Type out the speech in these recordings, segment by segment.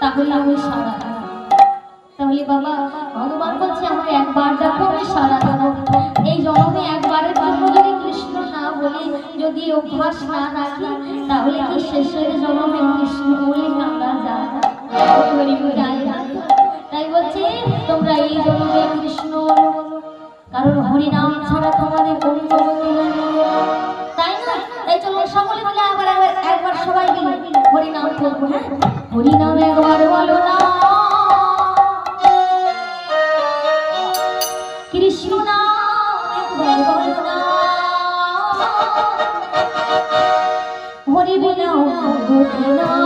তাহলে আমি সারা তাহলে বাবা, হনুমান বলছে আমার একবার দেখো, আমি সারা দেবো। এই জন্মে একবারের জন্য যদি কৃষ্ণ না বলি, যদি অভ্যাস না রাখি, তাহলে কি শেষের জন্মে কৃষ্ণ বলে কাঁদা যায়। তাই বলছি, তোমরা এই জন্মে কৃষ্ণ। কারণ হরিনাম ছাড়া তোমাদের কোনো তাই না? তাই চলো সকলে মিলে আবার একবার সবাই মিলে হরিনাম করব হ্যাঁ? হরি নাম একবার বলো না। কৃষ্ণ নাম একবার বলো না। হরি বিনা হরি না।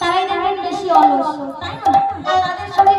তারাই দেখবেন বেশি অলস তাই না? তাদের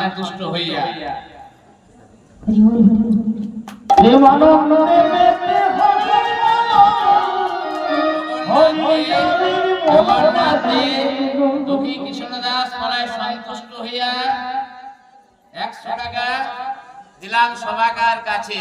সন্তুষ্ট হইয়া। একশো টাকা দিলাম সবাকার কাছে।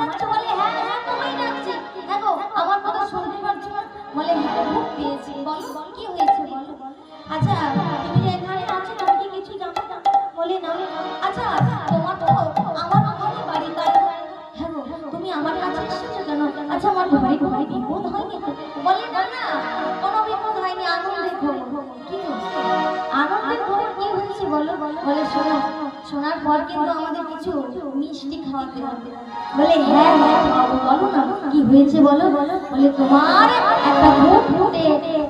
আমায় তো বলে হ্যাঁ হ্যাঁ তোমায় ডাকছি। দেখো, আমার কথা শুনতে পারছ না বলে হ্যাঁ খুব পেয়েছি। বলো, কি হয়েছে বলো? আচ্ছা তুমি এখানে আছো তুমি কি কিছু জানো? না বলে না। আচ্ছা তোমার তো আমার ওখানে বাড়ি তাই হ্যাঁ তুমি আমার কাছে এসেছ কেন? আচ্ছা আমার ভাই ভাই বিপদ হয়নি? বলে, না না মিষ্টি খাওয়াতে হবে বলে হ্যাঁ হ্যাঁ বলো না, কি হয়েছে বলো? বলো বলে তোমার একটা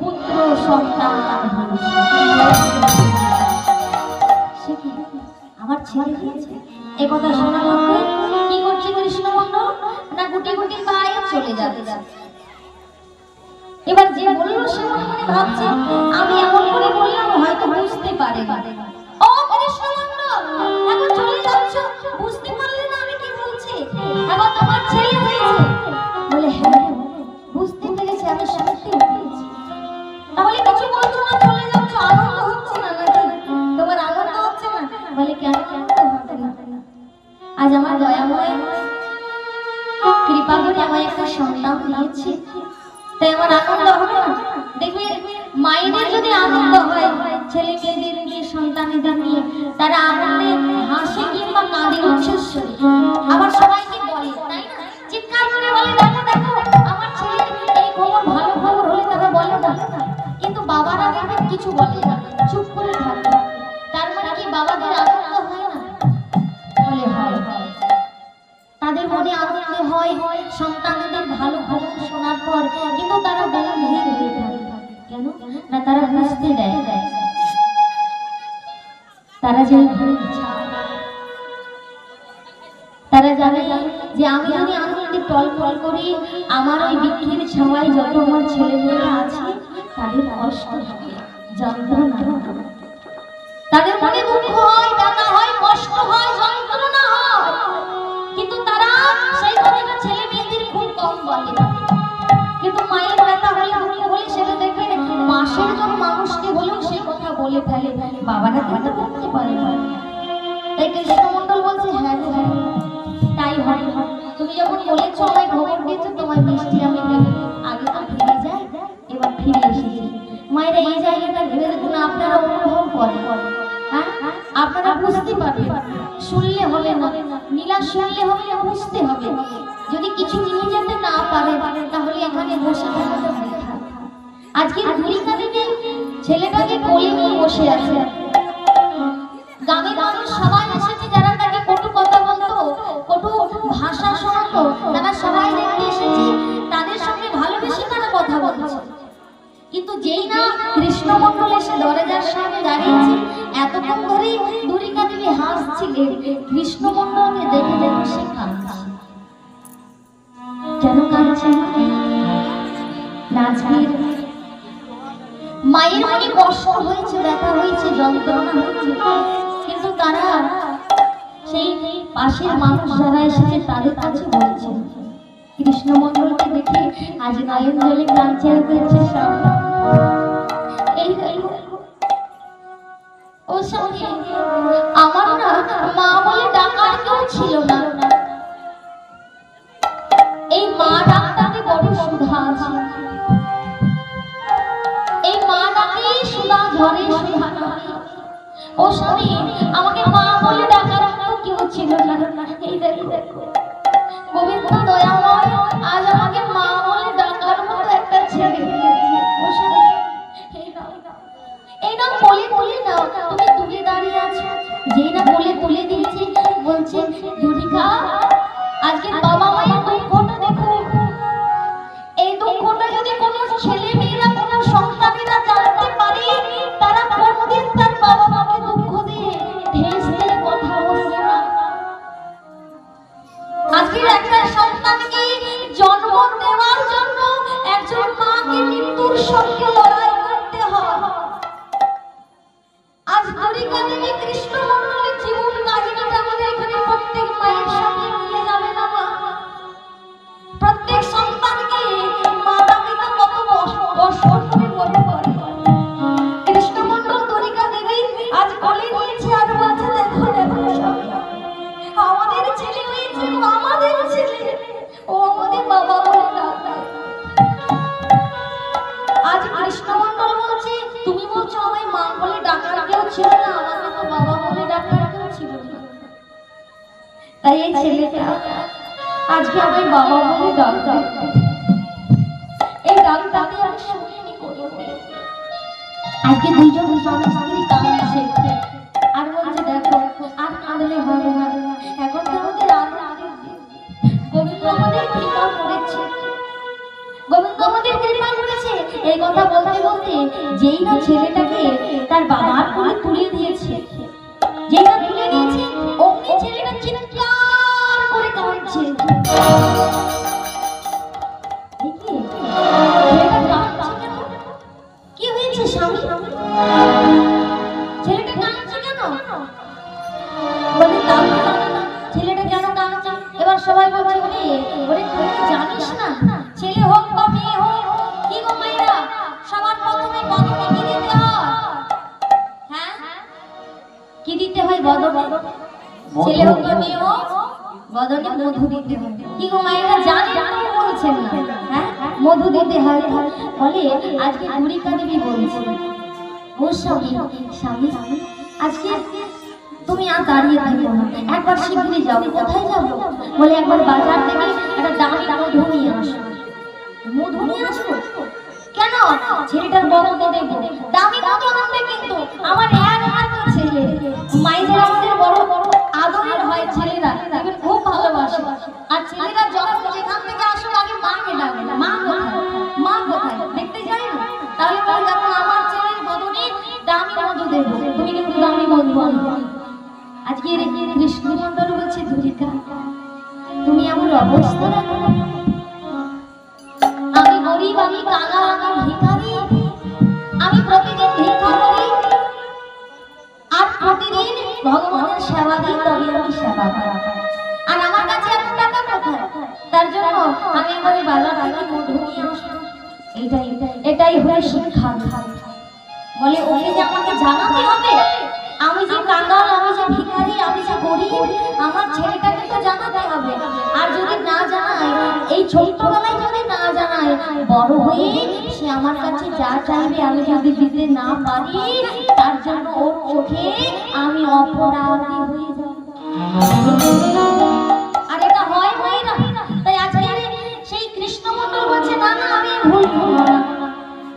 পুত্র সন্তান আমার ছেলে। এ কথা শোনা কি করছে না গুটি গুটি পায়ে চলে যাচ্ছে। এবার যে বলল সে মনে মনে ভাবছে, আমি এমন করে বললাম হয়তো বুঝতে পারে ও তোমার ছেলে হয়েছে। বলে হ্যাঁ বুঝতে পেরেছি, আমি সত্যি তাহলে কিছু বলছো না চলে যাচ্ছ আনন্দ হচ্ছে না নাকি? তোমার আনন্দ হচ্ছে না? বলে, কেন আজ আমার দয়াময় কৃপা করে আমায় একটা সন্তান দিয়েছে। তাই আমার আনন্দ হবে না? দেখবে, মায়েদের যদি আনন্দ হয় ছেলে মেয়েদের নিয়ে সন্তানেদের নিয়ে, তারা আনন্দে বাবারা কিন্তু করতে পারে তাই কৃষ্ণমন্ডল বলছে হ্যাঁ হ্যাঁ তাই হয়। তুমি যখন বলেছ আমায় খবর দিয়েছ, তোমার মিষ্টি আমি আগে তো যাই এবার ফিরে এসেছি। মায়েরা এই জায়গাটা ভেবে দেখুন, আপনারা অনুভব করেন। হ্যাঁ আপনারা বুঝতে পারবেন। শুনলে হবে না। নীলা শুনলে হবে না, বুঝতে হবে। যদি কিছু নিয়ে যেতে না পারে, তাহলে এখানে বসে বৃথা আজকে ভূমিকা দেবী ছেলেটাকে কোলে নিয়ে বসে আছে। গ্রামের মানুষ সবাই এসেছে যারা তাকে কটু কথা বলতো, কটু ভাষা শোনাতো। তারা সবাই দেখতে এসেছে, তাদের সঙ্গে ভালোবেসে তারা কথা বলছে। কিন্তু যেই না কৃষ্ণমন্ডল এসে দরজার সামনে দাঁড়িয়েছে, এতক্ষণ ধরেই দুরিকা দেবী হাসছিলেন কৃষ্ণমন্ডলকে দেখে যেন সে কাঁদছে। কেন কাঁদছে মানে? মায়ের মনে কষ্ট হয়েছে, ব্যথা হয়েছে, যন্ত্রণা হয়েছে। কিন্তু তারা সেই পাশের মানুষ যারা এসেছে, তাদের কাছে বলছে কৃষ্ণ মন্ডলকে দেখে আজ নয়ন জলে সব। এই ও স্বামী আমার না মা বলে ডাকার কেউ ছিল না। এই মা ডাকটাকে বড় সুধা আছে। ছিল না আমাকে তো বাবা বলে ডাকার কেউ ছিল না। তাই এই ছেলেটা আজকে আমায় বাবা বলে ডাকবে এই ডাকটাকে আমি শুনিনি কোনোদিন। আজকে দুইজন স্বামী স্ত্রী কাঁদছে। আর বলছে দেখো আর কাঁদলে হবে না। এখন তো আমাদের কৃপা করেছে? এই কথা বলতে বলতে যেই না ছেলেটাকে তার বাবার কোলে তুলে দিয়েছে। যেই না তুলে দিয়েছে, অমনি ছেলেটা চিৎকার করে কাঁদছে। মধু দিতে হয়। কি গো মায়েরা, জানে জানে বলছেন না। হ্যাঁ? মধু দিতে হয়। বলে আজকে বুড়িকা দেবী বলছে, ও স্বামী স্বামী, আজকে তুমি আর দাঁড়িয়ে থাকো না। একবার শিগগিরই যাও। কোথায় যাব? বলে একবার বাজার থেকে একটা দামি মধু নিয়ে আসো। মধু নিয়ে আসো কেন? ছেলেটার বদলে দেবো দামি আজকে রে কৃষ্ণ মন্ডল বলছে ধুরিকা তুমি আমার অবস্থা দেখো আমি গরিব, আমি কাঙাল আমি ভিখারি, আমি প্রতিদিন ভিক্ষা করি। আর প্রতিদিন ভগবানের সেবা দিই তবে আমি সেবা করা আর আমার কাছে এত টাকা কোথায়? তার জন্য আমি আমার বাজার থেকে মধু এটাই এটাই হলো শিক্ষা। বলে, ওকে যে আমাকে জানাতে হবে আমি যে কাঙ্গাল, আমি যে ভিখারি, আমি যে গরিব, আমার ছেলেটাকে তো জানাতে হবে। আর যদি না জানাই এই ছোট্টবেলায় যদি না জানাই বড় হয়ে সে আমার কাছে যা চাইবে, আমি যদি দিতে না পারি, তার জন্য ওর চোখে আমি অপরাধী হয়ে যাব। আর এটা হয় না তাই আজকে সেই কৃষ্ণমন্ডল বলছে, না না, আমি ভুল না।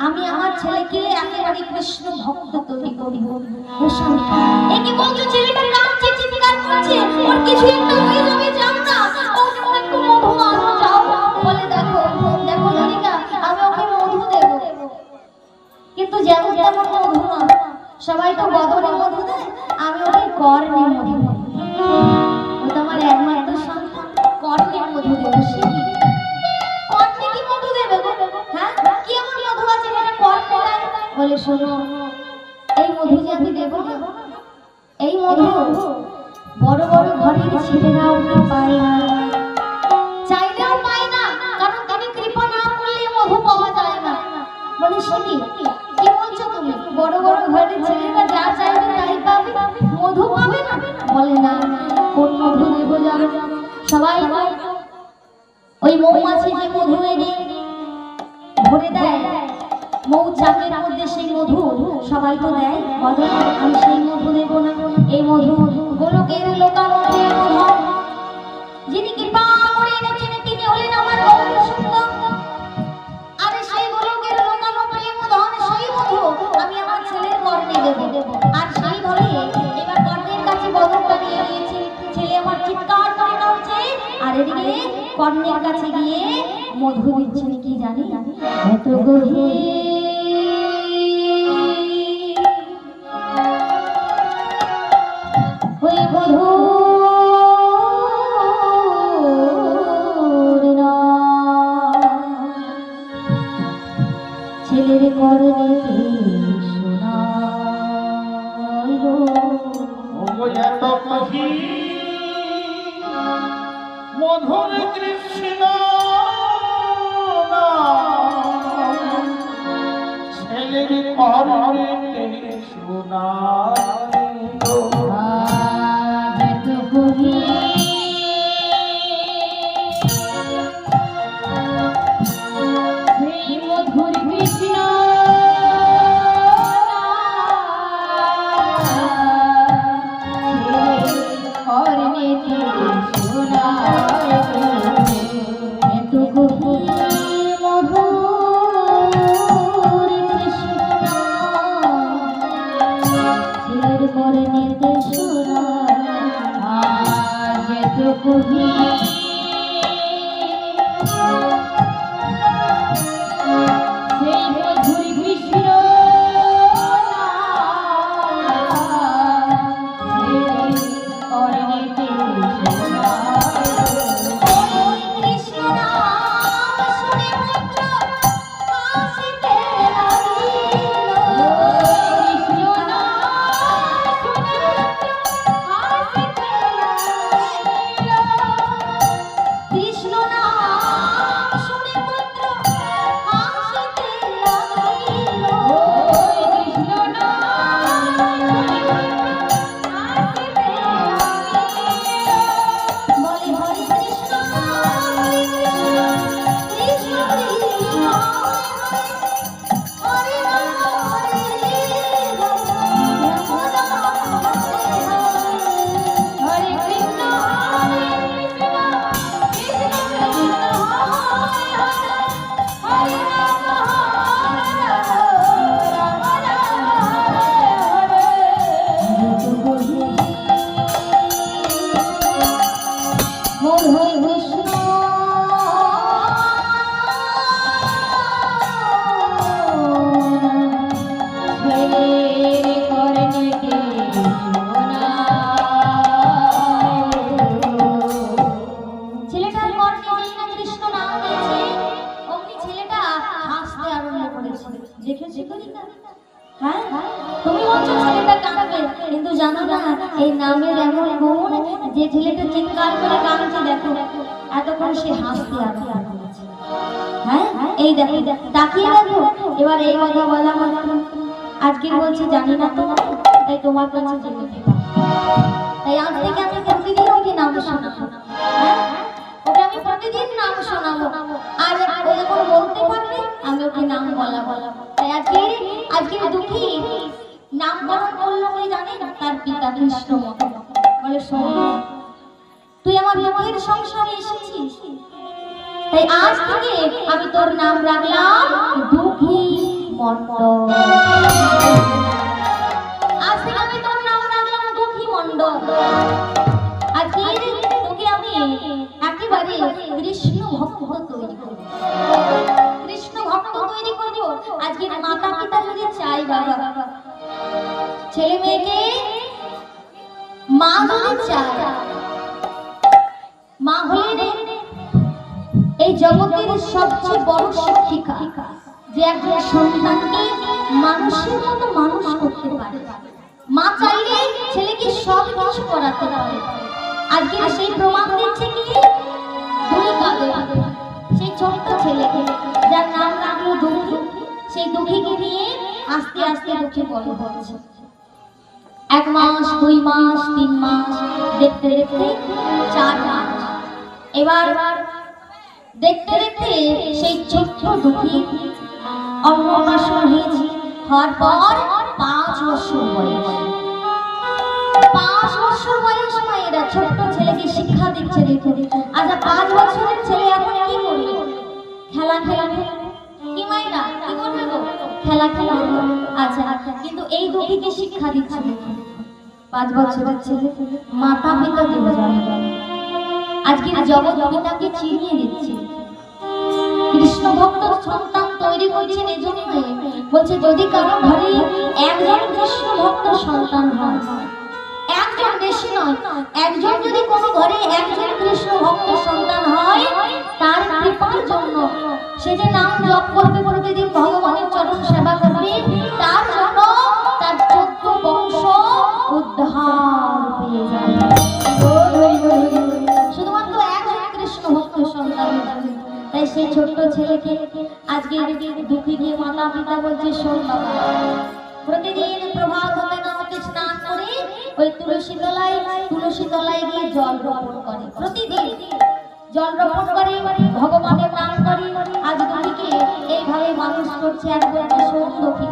আমি আমার ছেলেকে একেবারে কৃষ্ণ ভক্ত তৈরি করি মধু কিন্তু যেমন সবাই তো বদলে মধু দেয়, আমি ওকে কর্ণে মধু ও তো আমার একমাত্র সন্তান, কর্ণে মধু দেব বলে, শোনো, এই মধু যে আমি দেবো না, এই মধু বড় বড় ঘরের ছেলেরাও না পায় না। চাইলেও পায় না, কারণ তুমি কৃপা না করলে মধু পাওয়া যায় না। বলে শুনি কি বলছো তুমি? বড় বড় ঘরের ছেলেরা যা চাইবে তাই পাবে, মধু পাবে না? বলে না, কোন মধু দেবো জানো? সবাই ওই মৌমাছি যে মধু এনে ভরে দেয় মৌচাকের মধ্যে সেই মধু সবাই তো দেয়, বলো, আমি সেই মধু দেব না। এই মধু গোলকের মধু, যিনি তিনি হলেন আমার মধু আমি আমার ছেলের আর বলে এবার কর্ণের কাছে ছেলে আমার চিৎকার করে আর এদিকে কর্ণের কাছে গিয়ে মধু দিচ্ছেন, কি জানি? এত গভীর ছেলের করণে শোনাইল মধুর কৃষ্ণ ছেলের করণে শোনাইল আর ও যখন বলতে পারবে, আমি ওকে নাম বলা তাই আজকে আজকে দুঃখী নামকরণ করল ওই জানি তার পিতা বলে তুই আমার লোকের সংসারে এসেছিস। তাই আজ থেকে আমি তোর নাম রাখলাম দুঃখী মণ্ডল। আজ থেকে আমি তোর নাম রাখলাম দুঃখী মণ্ডল। আজকে তোকে আমি একেবারে কৃষ্ণ মা এই জগতের সবচেয়ে বড় শিক্ষিকা, যে একজন সন্তানকে মানুষের মতো মানুষ করতে পারে। মা চাইলে ছেলেকে সব কিছু করাতে পারে। আজকে সেই প্রমাণ দিচ্ছে কি? সেই ছোট্ট ছেলেকে, যার নাম রাখল দুঃখী, সেই দুঃখীকে নিয়ে আস্তে আস্তে দুঃখী বড় এক মাস, দুই মাস, তিন মাস, দেখতে দেখতে চার মাস। এবার দেখতে দেখতে সেই ছোট্ট দুঃখী অন্নপ্রাশন হয়েছে, হওয়ার পর পাঁচ বছর বয়স। পাঁচ বছর বয়স বছরের আচ্ছা মাতা পিতা দেব আজকের জগৎ চিনিয়ে দিচ্ছে। কৃষ্ণ সন্তান তৈরি করছেন এই জন্য বলছে, যদি কারও ঘরে একজন কৃষ্ণ ভক্ত সন্তান হয় নয় একজন যদি কোনো ঘরে একজন কৃষ্ণ ভক্ত সন্তান হয়, তার কৃপার জন্য সে যে নাম জপ করবে প্রতিদিন ভগবানের চরণ সেবা করবে, তার জন্য তার চোদ্দ বংশ শুধুমাত্র একজন কৃষ্ণ ভক্ত সন্তান তাই সেই ছোট্ট ছেলেকে আজকে দুঃখী দিয়ে মাতা পিতা বলছে, শোন বাবা, প্রতিদিন প্রভাত হতে না ওই তুলসী তলায় তুলসী তলায় গিয়ে জল রোপণ করে। প্রতিদিন জল রোপণ করে, ভগবানের নাম করে। আজ দুঃখীকে এইভাবে মানুষ করছে বলছে শোন দুঃখী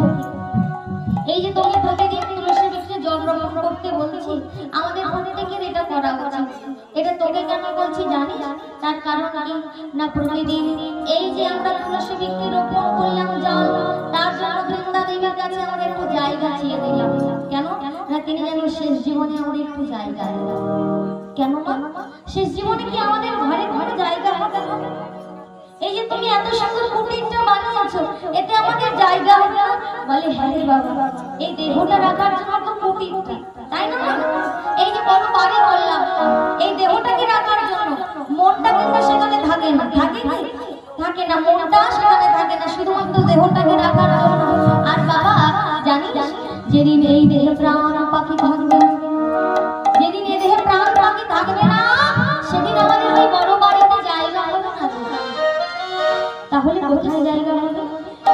এই যে তোকে প্রতিদিন তুলসী বৃক্ষে জল রোপণ করতে বলছি, আমাদের প্রত্যেকের এটা করা উচিত। এটা তোকে কেন বলছি জানিস? তার কারণ কি? না, প্রতিদিন এই যে আমরা তুলসী বৃক্ষে রোপণ করলাম জল, তার জন্য বৃন্দা দেবীর কাছে আমাদের একটু জায়গা চেয়ে দিলাম। কেন? না, তিনি যেন শেষ জীবনে আমাদের একটু জায়গা কেন শেষ জীবনে কি আমাদের ঘরে ঘরে জায়গা হবে এই যে তুমি এত সুন্দর কুটিরটা বানিয়েছো, এতে আমাদের জায়গা হবে না? বলে হ্যাঁ বাবা, এই দেহটা রাখার জন্য তো কুটিরটা, তাই না এই যে বড় বাড়ি করলাম এই দেহটাকে রাখার জন্য? মনটা কিন্তু সেখানে থাকে না। থাকে কি? থাকে না, মনটা সেখানে থাকে না, শুধুমাত্র দেহটাকে রাখার জন্য। যেদিন এই দেহে প্রাণ পাখি থাকবে, যেদিন এ দেহে প্রাণ পাখি থাকবে না, সেদিন আমাদের ওই বড় বাড়িতে জায়গা হবে না তাহলে কোথায় জায়গা হবে?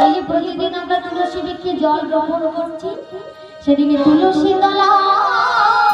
এই যে প্রতিদিন আমরা তুলসী বৃক্ষে জল গ্রহণ করছি, সেদিনে তুলসী তলায়